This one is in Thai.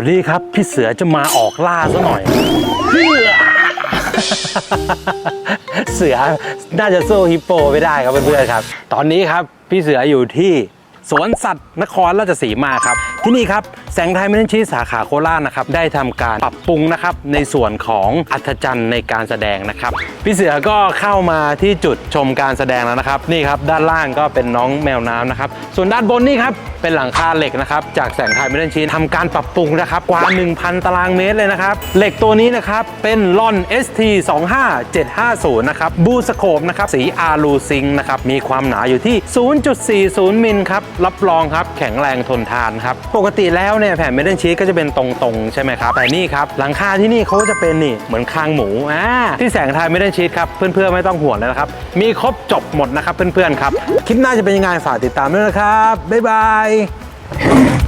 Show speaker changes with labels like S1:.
S1: วันนี้ครับพี่เสือจะมาออกล่าซะหน่อย เสือน่าจะสู้ฮิปโปไม่ได้ครับเพื่อนๆครับ ตอนนี้ครับพี่เสืออยู่ที่สวนสัตว์นครราชสีมาครับ ที่นี่ครับแสงไทยมินชีสาขาโคราชนะครับได้ทำการปรับปรุงนะครับในส่วนของอัศจรรย์ในการแสดงนะครับพี่เสือก็เข้ามาที่จุดชมการแสดงแล้วนะครับนี่ครับด้านล่างก็เป็นน้องแมวน้ำนะครับส่วนด้านบนนี่ครับเป็นหลังคาเหล็กนะครับจากแสงไทยมินชีทำการปรับปรุงนะครับกว่า 1,000 ตารางเมตรเลยนะครับเหล็กตัวนี้นะครับเป็นลอน ST 25750นะครับบูสโคปนะครับสีอาลูซิงนะครับมีความหนาอยู่ที่ 0.40 มิลครับรับรองครับแข็งแรงทนทานครับปกติแล้วเนี่ยแผ่นเมทัลชีสก็จะเป็นตรงๆ ใช่ไหมครับ แต่นี่ครับ หลังคาที่นี่เขาจะเป็นนี่เหมือนคางหมูอ่าที่แสงไทยเมทัลชีสครับ เพื่อนๆ ไม่ต้องห่วงเลยนะครับ มีครบจบหมดนะครับเพื่อนๆ ครับ คลิปหน้าจะเป็นยังไงฝากติดตามด้วยนะครับ บ๊ายบาย